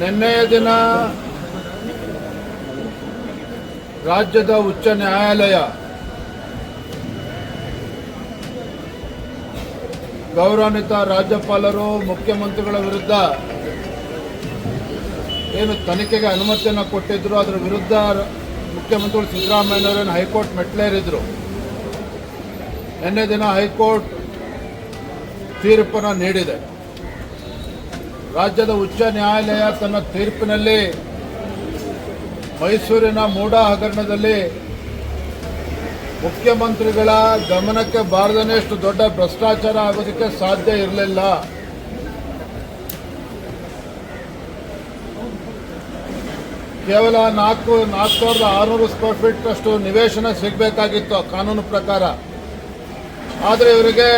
ನಿನ್ನೆಯ ದಿನ ರಾಜ್ಯದ ಉಚ್ಚ ನ್ಯಾಯಾಲಯ ಗೌರವಾನ್ವಿತ ರಾಜ್ಯಪಾಲರು, ಮುಖ್ಯಮಂತ್ರಿಗಳ ವಿರುದ್ಧ ಏನು ತನಿಖೆಗೆ ಅನುಮತಿಯನ್ನು ಕೊಟ್ಟಿದ್ರು, ಅದರ ವಿರುದ್ಧ ಮುಖ್ಯಮಂತ್ರಿಗಳು ಸಿದ್ದರಾಮಯ್ಯನವರೇನು ಹೈಕೋರ್ಟ್ ಮೆಟ್ಲೇರಿದ್ರು ನಿನ್ನೆ ದಿನ ಹೈಕೋರ್ಟ್ ತೀರ್ಪನ್ನು ನೀಡಿದೆ. ರಾಜ್ಯದ ಉಚ್ಚ ನ್ಯಾಯಾಲಯ ತನ್ನ ತೀರ್ಪಿನಲ್ಲಿ ಮೈಸೂರಿನ ಮೂಡ ಹಗರಣದಲ್ಲಿ ಮುಖ್ಯಮಂತ್ರಿಗಳ ಗಮನಕ್ಕೆ ಬಾರದನೆಷ್ಟು ದೊಡ್ಡ ಭ್ರಷ್ಟಾಚಾರ ಆಗೋದಕ್ಕೆ ಸಾಧ್ಯ ಇರಲಿಲ್ಲ. ಕೇವಲ ನಾಲ್ಕು ನಾಲ್ಕು ಸಾವಿರದ ಆರುನೂರು ಸ್ಕ್ವೇರ್ ಫೀಟ್ ಅಷ್ಟು ನಿವೇಶನ ಸಿಗಬೇಕಾಗಿತ್ತು ಕಾನೂನು ಪ್ರಕಾರ. ಆದರೆ ಇವರಿಗೆ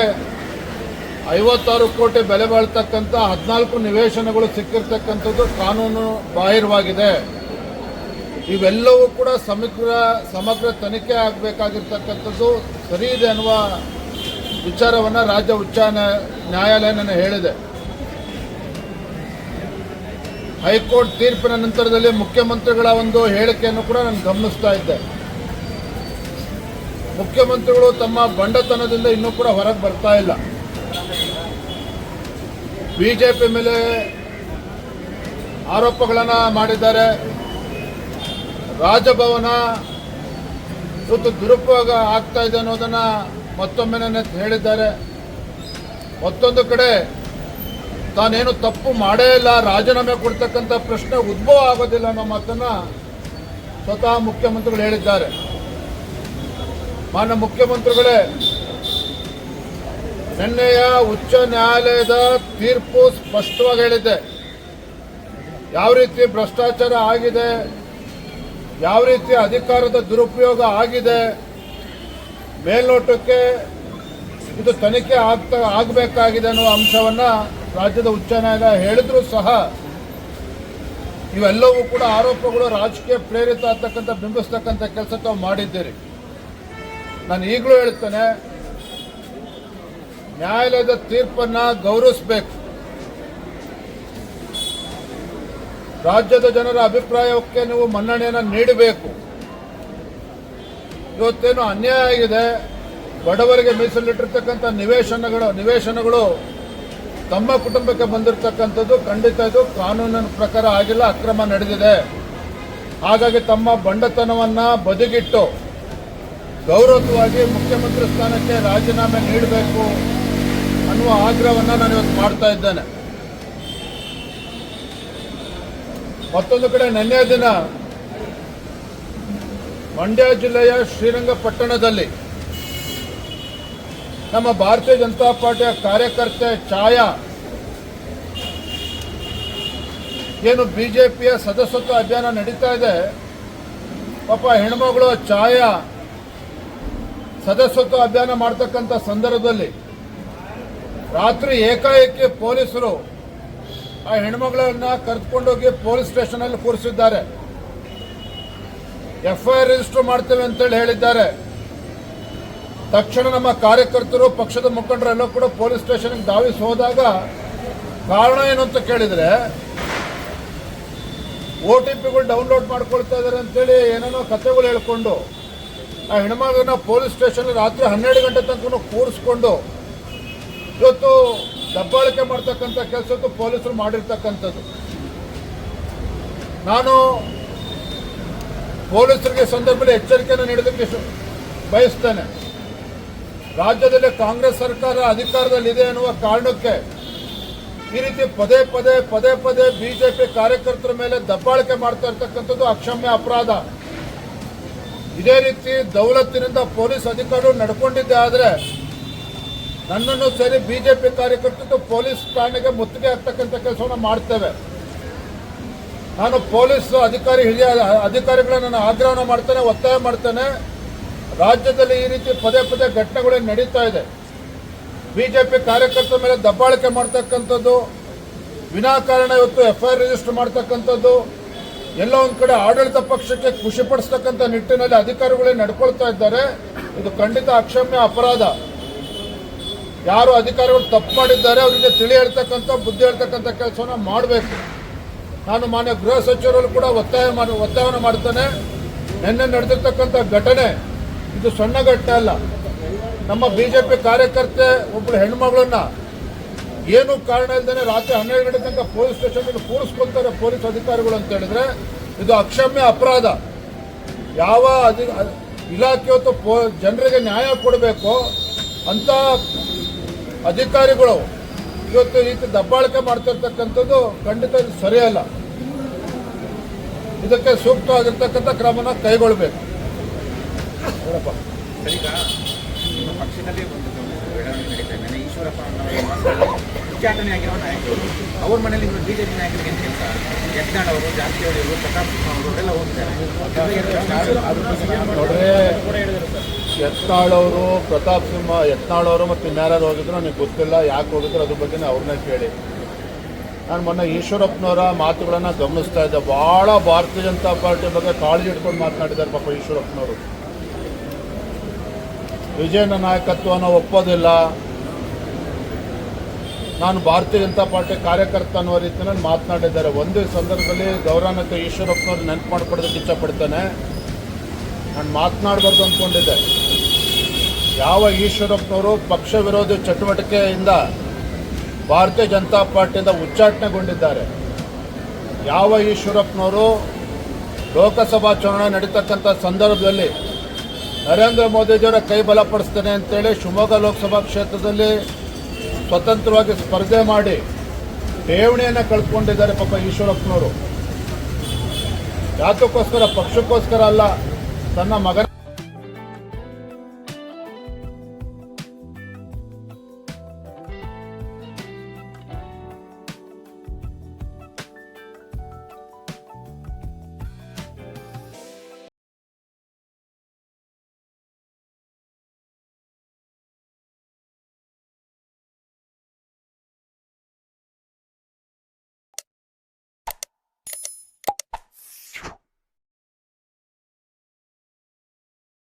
ಐವತ್ತಾರು ಕೋಟಿ ಬೆಲೆ ಬಾಳ್ತಕ್ಕಂಥ ಹದಿನಾಲ್ಕು ನಿವೇಶನಗಳು ಸಿಕ್ಕಿರ್ತಕ್ಕಂಥದ್ದು ಕಾನೂನು ಬಾಹಿರವಾಗಿದೆ. ಇವೆಲ್ಲವೂ ಕೂಡ ಸಮಗ್ರ ಸಮಗ್ರ ತನಿಖೆ ಆಗಬೇಕಾಗಿರ್ತಕ್ಕಂಥದ್ದು ಸರಿ ಇದೆ ಅನ್ನುವ ವಿಚಾರವನ್ನು ರಾಜ್ಯ ಉಚ್ಚ ನ್ಯಾಯ- ನ್ಯಾಯಾಲಯ ನನ್ನ ಹೇಳಿದೆ. ಹೈಕೋರ್ಟ್ ತೀರ್ಪಿನ ನಂತರದಲ್ಲಿ ಮುಖ್ಯಮಂತ್ರಿಗಳ ಒಂದು ಹೇಳಿಕೆಯನ್ನು ಕೂಡ ನಾನು ಗಮನಿಸ್ತಾ ಇದ್ದೆ. ಮುಖ್ಯಮಂತ್ರಿಗಳು ತಮ್ಮ ಬಂಡತನದಿಂದ ಇನ್ನೂ ಕೂಡ ಹೊರಗೆ ಬರ್ತಾ ಇಲ್ಲ. ಬಿಜೆಪಿ ಮೇಲೆ ಆರೋಪಗಳನ್ನು ಮಾಡಿದ್ದಾರೆ. ರಾಜಭವನ ಇವತ್ತು ದುರುಪಯೋಗ ಆಗ್ತಾ ಇದೆ ಅನ್ನೋದನ್ನು ಮತ್ತೊಮ್ಮೆ ಹೇಳಿದ್ದಾರೆ. ಮತ್ತೊಂದು ಕಡೆ ತಾನೇನು ತಪ್ಪು ಮಾಡೇ ಇಲ್ಲ, ರಾಜೀನಾಮೆ ಕೊಡ್ತಕ್ಕಂಥ ಪ್ರಶ್ನೆ ಉದ್ಭವ ಆಗೋದಿಲ್ಲ ಅನ್ನೋ ಮಾತನ್ನು ಸ್ವತಃ ಮುಖ್ಯಮಂತ್ರಿಗಳು ಹೇಳಿದ್ದಾರೆ. ಮಾನ್ಯ ಮುಖ್ಯಮಂತ್ರಿಗಳೇ ನಿನ್ನೆಯ ಉಚ್ಚ ನ್ಯಾಯಾಲಯದ ತೀರ್ಪು ಸ್ಪಷ್ಟವಾಗಿ ಹೇಳಿದೆ. ಯಾವ ರೀತಿ ಭ್ರಷ್ಟಾಚಾರ ಆಗಿದೆ, ಯಾವ ರೀತಿ ಅಧಿಕಾರದ ದುರುಪಯೋಗ ಆಗಿದೆ, ಮೇಲ್ನೋಟಕ್ಕೆ ಇದು ತನಿಖೆ ಆಗ್ತಾ, ಆಗಬೇಕಾಗಿದೆ ಅನ್ನುವ ಅಂಶವನ್ನ ರಾಜ್ಯದ ಉಚ್ಚ ನ್ಯಾಯಾಲಯ ಹೇಳಿದ್ರು ಸಹ ಇವೆಲ್ಲವೂ ಕೂಡ ಆರೋಪಗಳು ರಾಜಕೀಯ ಪ್ರೇರಿತ ಆಗ್ತಕ್ಕಂಥ, ಬಿಂಬಿಸ್ತಕ್ಕಂಥ ಕೆಲಸ ತಾವು ಮಾಡಿದ್ದೀರಿ. ನಾನು ಈಗಲೂ ಹೇಳ್ತೇನೆ ನ್ಯಾಯಾಲಯದ ತೀರ್ಪನ್ನ ಗೌರವಿಸಬೇಕು. ರಾಜ್ಯದ ಜನರ ಅಭಿಪ್ರಾಯಕ್ಕೆ ನೀವು ಮನ್ನಣೆಯನ್ನು ನೀಡಬೇಕು. ಇವತ್ತೇನು ಅನ್ಯಾಯ ಆಗಿದೆ? ಬಡವರಿಗೆ ಮೀಸಲಿಟ್ಟಿರ್ತಕ್ಕಂಥ ನಿವೇಶನಗಳು ನಿವೇಶನಗಳು ತಮ್ಮ ಕುಟುಂಬಕ್ಕೆ ಬಂದಿರತಕ್ಕಂಥದ್ದು ಖಂಡಿತ ಇದು ಕಾನೂನಿನ ಪ್ರಕಾರ ಆಗಿಲ್ಲ, ಅಕ್ರಮ ನಡೆದಿದೆ. ಹಾಗಾಗಿ ತಮ್ಮ ಬಂಡತನವನ್ನ ಬದಿಗಿಟ್ಟು ಗೌರವವಾಗಿ ಮುಖ್ಯಮಂತ್ರಿ ಸ್ಥಾನಕ್ಕೆ ರಾಜೀನಾಮೆ ನೀಡಬೇಕು. ಅನ್ನುವ ಆಗ್ರಹವನ್ನು ನಾನು ಇವತ್ತು ಮಾಡ್ತಾ ಇದ್ದೇನೆ. ಮತ್ತೊಂದು ಕಡೆ ನಿನ್ನೆ ದಿನ ಮಂಡ್ಯ ಜಿಲ್ಲೆಯ ಶ್ರೀರಂಗಪಟ್ಟಣದಲ್ಲಿ ನಮ್ಮ ಭಾರತೀಯ ಜನತಾ ಪಾರ್ಟಿಯ ಕಾರ್ಯಕರ್ತೆ ಛಾಯಾ ಏನು ಬಿಜೆಪಿಯ ಸದಸ್ಯತ್ವ ಅಭಿಯಾನ ನಡೀತಾ ಇದೆ. ಪಾಪ ಹೆಣ್ಮಗಳು ಛಾಯಾ ಸದಸ್ಯತ್ವ ಅಭಿಯಾನ ಮಾಡ್ತಕ್ಕಂಥ ಸಂದರ್ಭದಲ್ಲಿ ರಾತ್ರಿ ಏಕಾಏಕಿ ಪೊಲೀಸರು ಆ ಹೆಣ್ಮಗಳನ್ನ ಕರೆದುಕೊಂಡೋಗಿ ಪೊಲೀಸ್ ಸ್ಟೇಷನ್ ಅಲ್ಲಿ ಕೂರಿಸಿದ್ದಾರೆ. ಎಫ್ಐಆರ್ ರಿಜಿಸ್ಟರ್ ಮಾಡ್ತೇವೆ ಅಂತೇಳಿ ಹೇಳಿದ್ದಾರೆ. ತಕ್ಷಣ ನಮ್ಮ ಕಾರ್ಯಕರ್ತರು, ಪಕ್ಷದ ಮುಖಂಡರೆಲ್ಲ ಕೂಡ ಪೊಲೀಸ್ ಸ್ಟೇಷನ್ಗೆ ಧಾವಿಸಿ ಹೋದಾಗ ಕಾರಣ ಏನು ಅಂತ ಕೇಳಿದ್ರೆ ಓ ಟಿ ಪಿಗಳು ಡೌನ್ಲೋಡ್ ಮಾಡ್ಕೊಳ್ತಾ ಇದ್ದಾರೆ ಅಂತೇಳಿ ಏನೇನೋ ಕಥೆಗಳು ಹೇಳ್ಕೊಂಡು ಆ ಹೆಣ್ಮಗಳನ್ನ ಪೊಲೀಸ್ ಸ್ಟೇಷನ್ ರಾತ್ರಿ ಹನ್ನೆರಡು ಗಂಟೆ ತನಕ ಕೂರಿಸ್ಕೊಂಡು ಇವತ್ತು ದಬ್ಬಾಳಿಕೆ ಮಾಡ್ತಕ್ಕಂಥ ಕೆಲಸದ್ದು ಪೊಲೀಸರು ಮಾಡಿರ್ತಕ್ಕಂಥದ್ದು. ನಾನು ಪೊಲೀಸರಿಗೆ ಸಂದರ್ಭದಲ್ಲಿ ಎಚ್ಚರಿಕೆಯನ್ನು ನೀಡೋದಕ್ಕೆ ಬಯಸ್ತೇನೆ. ರಾಜ್ಯದಲ್ಲಿ ಕಾಂಗ್ರೆಸ್ ಸರ್ಕಾರ ಅಧಿಕಾರದಲ್ಲಿದೆ ಅನ್ನುವ ಕಾರಣಕ್ಕೆ ಈ ರೀತಿ ಪದೇ ಪದೇ ಪದೇ ಪದೇ ಬಿಜೆಪಿ ಕಾರ್ಯಕರ್ತರ ಮೇಲೆ ದಬ್ಬಾಳಿಕೆ ಮಾಡ್ತಾ ಇರ್ತಕ್ಕಂಥದ್ದು ಅಕ್ಷಮ್ಯ ಅಪರಾಧ. ಇದೇ ರೀತಿ ದೌಲತ್ತಿನಿಂದ ಪೊಲೀಸ್ ಅಧಿಕಾರಿಗಳು ನಡ್ಕೊಂಡಿದ್ದೆ ಆದರೆ ನನ್ನನ್ನು ಸೇರಿ ಬಿಜೆಪಿ ಕಾರ್ಯಕರ್ತರು ಪೊಲೀಸ್ ಠಾಣೆಗೆ ಮುತ್ತಿಗೆ ಹಾಕ್ತಕ್ಕಂಥ ಕೆಲಸವನ್ನು ಮಾಡ್ತೇವೆ. ನಾನು ಪೊಲೀಸ್ ಅಧಿಕಾರಿ ಹಿರಿಯ ಅಧಿಕಾರಿಗಳ ನಾನು ಆಗ್ರಹವನ್ನು ಮಾಡ್ತೇನೆ, ಒತ್ತಾಯ ಮಾಡ್ತೇನೆ. ರಾಜ್ಯದಲ್ಲಿ ಈ ರೀತಿ ಪದೇ ಪದೇ ಘಟನೆಗಳು ನಡೀತಾ ಇದೆ. ಬಿಜೆಪಿ ಕಾರ್ಯಕರ್ತರ ಮೇಲೆ ದಬ್ಬಾಳಿಕೆ ಮಾಡ್ತಕ್ಕಂಥದ್ದು, ವಿನಾಕಾರಣ ಇವತ್ತು ಎಫ್ಐಆರ್ ರಿಜಿಸ್ಟರ್ ಮಾಡ್ತಕ್ಕಂಥದ್ದು, ಎಲ್ಲ ಒಂದು ಕಡೆ ಆಡಳಿತ ಪಕ್ಷಕ್ಕೆ ಖುಷಿಪಡಿಸ್ತಕ್ಕಂಥ ನಿಟ್ಟಿನಲ್ಲಿ ಅಧಿಕಾರಿಗಳೇ ನಡ್ಕೊಳ್ತಾ ಇದ್ದಾರೆ. ಇದು ಖಂಡಿತ ಅಕ್ಷಮ್ಯ ಅಪರಾಧ. ಯಾರು ಅಧಿಕಾರಿಗಳು ತಪ್ಪು ಮಾಡಿದ್ದಾರೆ, ಅವರಿಗೆ ತಿಳಿ ಹೇಳ್ತಕ್ಕಂಥ ಬುದ್ಧಿ ಹೇಳ್ತಕ್ಕಂಥ ಕೆಲಸವನ್ನ ಮಾಡಬೇಕು. ನಾನು ಮಾನ್ಯ ಗೃಹ ಸಚಿವರಲ್ಲಿ ಕೂಡ ಒತ್ತಾಯ ಮಾಡಿ, ಒತ್ತಾಯವನ್ನು ಮಾಡ್ತಾನೆ ನಿನ್ನೆ ನಡೆದಿರ್ತಕ್ಕಂಥ ಘಟನೆ, ಇದು ಸಣ್ಣ ಘಟನೆ ಅಲ್ಲ. ನಮ್ಮ ಬಿ ಜೆ ಪಿ ಕಾರ್ಯಕರ್ತೆ ಒಬ್ಬಳು ಹೆಣ್ಮಗಳನ್ನ ಏನು ಕಾರಣ ಇಲ್ಲದೆ ರಾತ್ರಿ ಹನ್ನೆರಡು ಗಂಟೆ ತನಕ ಪೊಲೀಸ್ ಸ್ಟೇಷನ್ ಕೂರಿಸ್ಕೊಳ್ತಾರೆ ಪೊಲೀಸ್ ಅಧಿಕಾರಿಗಳು ಅಂತ ಹೇಳಿದ್ರೆ, ಇದು ಅಕ್ಷಮ್ಯ ಅಪರಾಧ. ಯಾವ ಅಧಿ, ಇಲಾಖೆ ಜನರಿಗೆ ನ್ಯಾಯ ಕೊಡಬೇಕು ಅಂತ ಅಧಿಕಾರಿಗಳು ಇವತ್ತು ಈ ರೀತಿ ದಬ್ಬಾಳಿಕೆ ಮಾಡ್ತಿರ್ತಕ್ಕಂಥದ್ದು ಖಂಡಿತ ಇದು ಸರಿಯಲ್ಲ ಇದಕ್ಕೆ ಸೂಕ್ತವಾಗಿರ್ತಕ್ಕಂಥ ಕ್ರಮನ ಕೈಗೊಳ್ಳಬೇಕು. ಹೇಳಪ್ಪ ಸರ್, ಈಗ ನಿಮ್ಮ ಪಕ್ಷದಲ್ಲಿ ಒಂದು ಬೆಳವಣಿಗೆ ನಡೀತಾ ಇದೆ. ಈಶ್ವರಪ್ಪ ಉಚ್ಚಾಟನೆ ಆಗಿರೋ ನಾಯಕರು ಅವ್ರ ಮನೇಲಿ ಇವರು ಬಿಜೆಪಿ ನಾಯಕರಿಗೆ ಏನು ಕೆಲಸ? ಯತ್ನಾಳ್ ಅವರು ಜಾರಕಿಹೊಳಿ ಅವರು ಪ್ರತಾಪ್ ಸಿಂಹ ಅವರು ಅವರೆಲ್ಲ ನೋಡ್ರಿ. ಯತ್ನಾಳವರು, ಪ್ರತಾಪ್ ಸಿಂಹ, ಯತ್ನಾಳವರು ಮತ್ತು ಇನ್ಯಾರು ಹೋಗಿದ್ರು, ನನಗೆ ಗೊತ್ತಿಲ್ಲ ಯಾಕೆ ಹೋಗಿದ್ರು ಅದ್ರ ಬಗ್ಗೆ ಅವ್ರನ್ನ ಕೇಳಿ. ನಾನು ಮೊನ್ನೆ ಈಶ್ವರಪ್ಪನವರ ಮಾತುಗಳನ್ನು ಗಮನಿಸ್ತಾ ಇದ್ದೆ. ಭಾಳ ಭಾರತೀಯ ಜನತಾ ಪಾರ್ಟಿ ಬಗ್ಗೆ ಕಾಳಜಿ ಇಟ್ಕೊಂಡು ಮಾತನಾಡಿದ್ದಾರೆ ಪಾಪ ಈಶ್ವರಪ್ಪನವರು. ವಿಜಯನ ನಾಯಕತ್ವನ ಒಪ್ಪೋದಿಲ್ಲ. ನಾನು ಭಾರತೀಯ ಜನತಾ ಪಾರ್ಟಿ ಕಾರ್ಯಕರ್ತ ಅನ್ನೋ ರೀತಿಯಲ್ಲಿ ಮಾತನಾಡಿದ್ದಾರೆ. ಒಂದೇ ಸಂದರ್ಭದಲ್ಲಿ ಗೌರವನಕ್ಕೆ ಈಶ್ವರಪ್ಪನವ್ರು ನೆನಪು ಮಾಡ್ಕೊಡೋದಕ್ಕೆ ಇಷ್ಟಪಡ್ತಾನೆ ನಾನು ಮಾತನಾಡಬಾರ್ದು ಅಂದ್ಕೊಂಡಿದ್ದೆ ಯಾವ ಈಶ್ವರಪ್ಪನವರು ಪಕ್ಷ ವಿರೋಧಿ ಚಟುವಟಿಕೆಯಿಂದ ಭಾರತೀಯ ಜನತಾ ಪಾರ್ಟಿಯಿಂದ ಉಚ್ಚಾಟನೆಗೊಂಡಿದ್ದಾರೆ? ಯಾವ ಈಶ್ವರಪ್ಪನವರು ಲೋಕಸಭಾ ಚುನಾವಣೆ ನಡೀತಕ್ಕಂಥ ಸಂದರ್ಭದಲ್ಲಿ ನರೇಂದ್ರ ಮೋದಿಜಿಯವರ ಕೈ ಬಲಪಡಿಸ್ತೇನೆ ಅಂತೇಳಿ ಶಿವಮೊಗ್ಗ ಲೋಕಸಭಾ ಕ್ಷೇತ್ರದಲ್ಲಿ ಸ್ವತಂತ್ರವಾಗಿ ಸ್ಪರ್ಧೆ ಮಾಡಿ ಠೇವಣಿಯನ್ನು ಕಳ್ಕೊಂಡಿದ್ದಾರೆ ಪಾಪ ಈಶ್ವರಪ್ಪನವರು. ಯಾತಕ್ಕೋಸ್ಕರ ಪಕ್ಷಕ್ಕೋಸ್ಕರ ಅಲ್ಲ, ತನ್ನ ಮಗನ